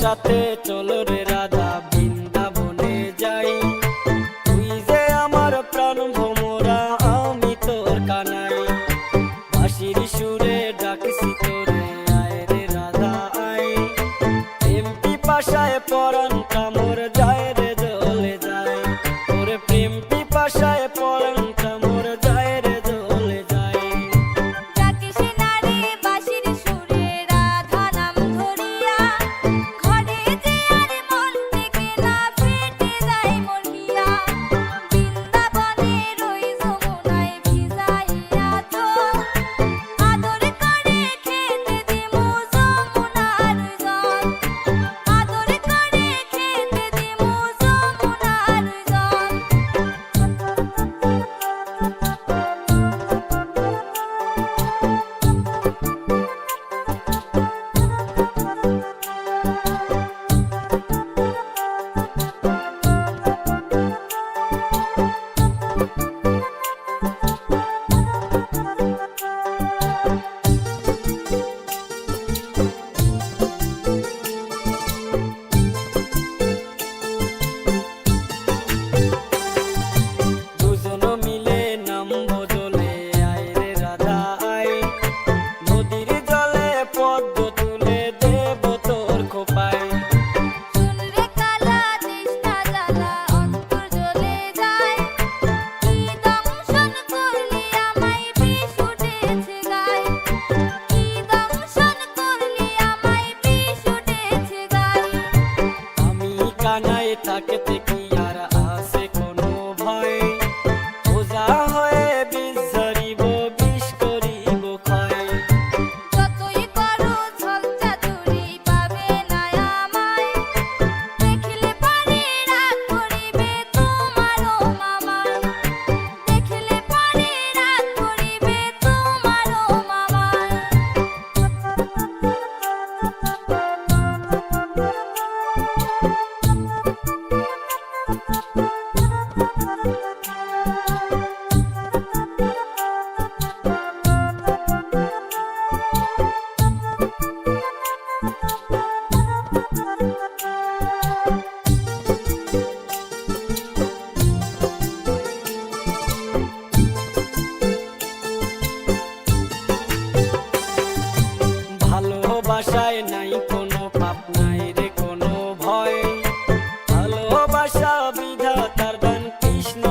সাথে চলো রে রাধা, বৃন্দাবনে যাই। তুই যে আমার প্রাণ ভোমরা আমি তোর কানাই। বাঁশির সুরে ডাকছি তোরে, আয় রে রাধা আই এমপি পাশায় পরাণ কামর, যায় রে জলে যায়। তোর প্রেম পিপাসায় পরাণ তাকে তাকে কি আর আসে কোনো ভয়? ভালোবাসায় নাই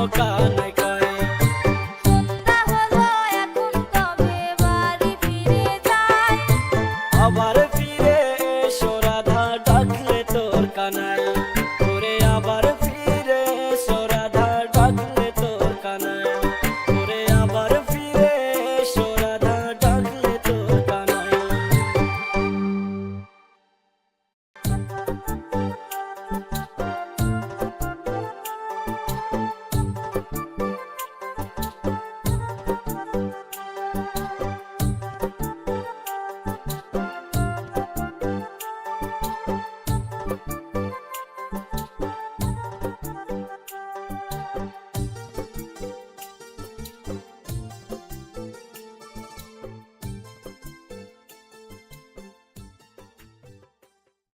ಕಾಲ